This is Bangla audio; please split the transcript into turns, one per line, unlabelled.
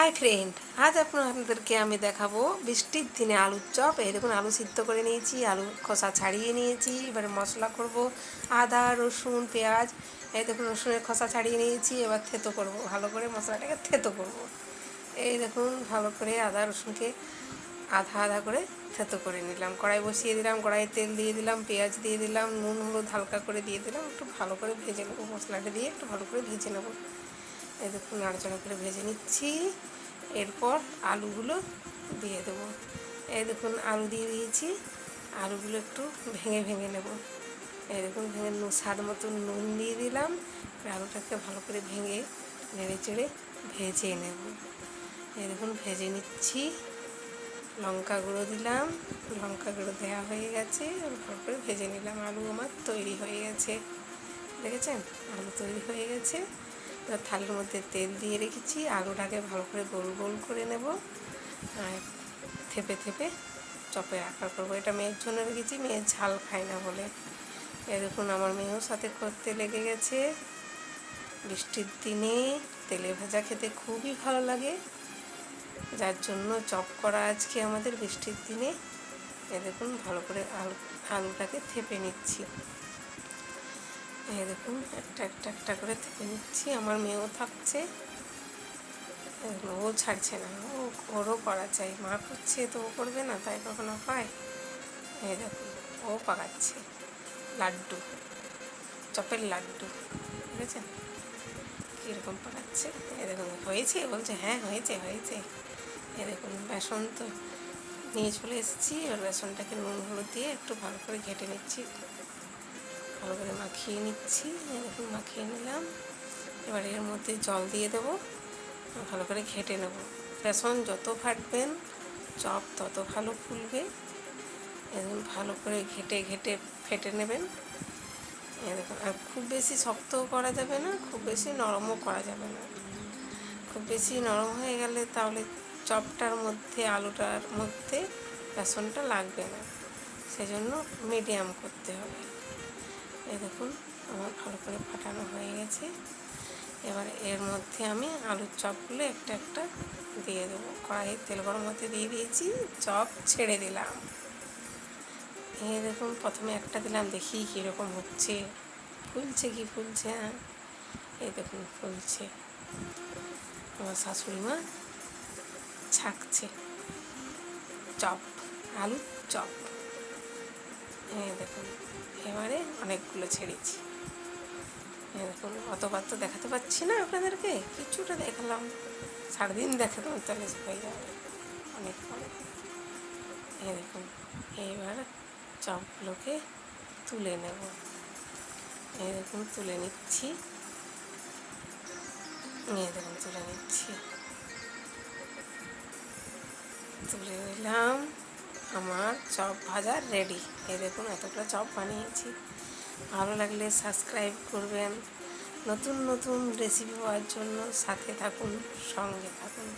হাই ফ্রেন্ড আজ আপনাদেরকে আমি দেখাবো বৃষ্টির দিনে আলুর চপ। এই দেখুন, আলু সিদ্ধ করে নিয়েছি, আলু খোসা ছাড়িয়ে নিয়েছি। এবারে মশলা করব আদা, রসুন, পেঁয়াজ। এই দেখুন, রসুনের খোসা ছাড়িয়ে নিয়েছি। এবার থেতো করব, ভালো করে মশলাটাকে থেতো করব। এই দেখুন, ভালো করে আদা, রসুনকে আধা আধা করে থেতো করে নিলাম। কড়াই বসিয়ে দিলাম, কড়াইয়ে তেল দিয়ে দিলাম, পেঁয়াজ দিয়ে দিলাম, নুন, হলুদ হালকা করে দিয়ে দিলাম। একটু ভালো করে ভেজে নেব মশলাটা দিয়ে, একটু ভালো করে ভেজে নেব। এই দেখুন নাড়াচাড়া করে ভেজে নিচ্ছি। এরপর আলুগুলো দিয়ে দেবো। এই দেখুন, আলু দিয়ে দিয়েছি। আলুগুলো একটু ভেঙে ভেঙে নেব। এই দেখুন, ভেঙে স্বাদ মতন নুন দিয়ে দিলাম। আলুটাকে ভালো করে ভেঙে নেড়ে চেড়ে ভেজে নেব। এই দেখুন, ভেজে নিচ্ছি। লঙ্কা গুঁড়ো দিলাম। লঙ্কা গুঁড়ো দেওয়া হয়ে গেছে। ভালো করে ভেজে নিলাম। আলু আমার তৈরি হয়ে গেছে। দেখেছেন? আলু তৈরি হয়ে গেছে। থালের মধ্যে তেল দিয়ে রেখেছি, আলুটাকে ভালো করে গোল গোল করে নেব। আর থেপে থেপে চপে আকার করব। এটা মেয়ের জন্য রেখেছি, মেয়ে ঝাল খায় না বলে। এ দেখুন, আমার মেয়েও সাথে করতে লেগে গেছে। বৃষ্টির দিনে তেলে ভাজা খেতে খুবই ভালো লাগে। যার জন্য চপ করা আজকে আমাদের বৃষ্টির দিনে। এ দেখুন, ভালো করে আলু, আলুটাকে থেপে নিচ্ছি। এই দেখুন, একটা একটা একটা করে থেকে নিচ্ছি। আমার মেয়েও থাকছে। ও ছাড়ছে না। ও, ওরও করা চাই। মা করছে তো ও করবে না, তাই কখনো হয়? এই দেখুন, ও পাকাচ্ছে। লাড্ডু, চপের লাড্ডু বুঝেছেন কীরকম পাকাচ্ছে? এ দেখুন, হয়েছে? বলছে হ্যাঁ হয়েছে হয়েছে। এ দেখুন, বেসন তো নিয়ে চলে এসেছি। এবার বেসনটাকে নুন, হলুদ দিয়ে একটু ভালো করে ঘেটে নিচ্ছি। ভালো করে মাখিয়ে নিচ্ছি, এরকম মাখিয়ে নিলাম। এবার এর মধ্যে জল দিয়ে দেবো, ভালো করে ঘেটে নেব। বেসন যত ফাটবেন, চপ তত ভালো ফুলবে। এরকম ভালো করে ঘেটে ঘেটে ফেটে নেবেন। এরকম, আর খুব বেশি শক্তও করা যাবে না, খুব বেশি নরমও করা যাবে না। খুব বেশি নরম হয়ে গেলে তাহলে চপটার মধ্যে, আলুটার মধ্যে বেসনটা লাগবে না। সেজন্য মিডিয়াম করতে হবে। এই দেখুন, আমার ভালো করে ফাটানো হয়ে গেছে। এবার এর মধ্যে আমি আলুর চপগুলো একটা একটা দিয়ে দেবো। কড়াই তেল গরম হতে দিয়ে দিয়েছি, চপ ছেড়ে দিলাম। এ দেখুন, প্রথমে একটা দিলাম, দেখি কীরকম হচ্ছে। ফুলছে কি ফুলছে হ্যাঁ এই দেখুন, ফুলছে। আমার শাশুড়ি মা ছাকছে। চপ, আলুর চপ। এই দেখুন, এবারে অনেকগুলো ছেড়েছি। এরকম অতবার তো দেখাতে পাচ্ছি না আপনাদেরকে, কিছুটা দেখালাম। সারাদিন দেখাতাম, তাহলে হয়ে যাবে অনেক এরকম এইবার চপগুলোকে তুলে নেব। এরকম তুলে নিচ্ছি। দেখুন, তুলে নিচ্ছি। তুলে নিলাম। আমার চপ ভাজা রেডি এই দেখুন, এতটা চপ বানিয়েছি। ভালো লাগলে সাবস্ক্রাইব করবেন। নতুন নতুন রেসিপি পাওয়ার জন্য সাথে থাকুন, সঙ্গে থাকুন।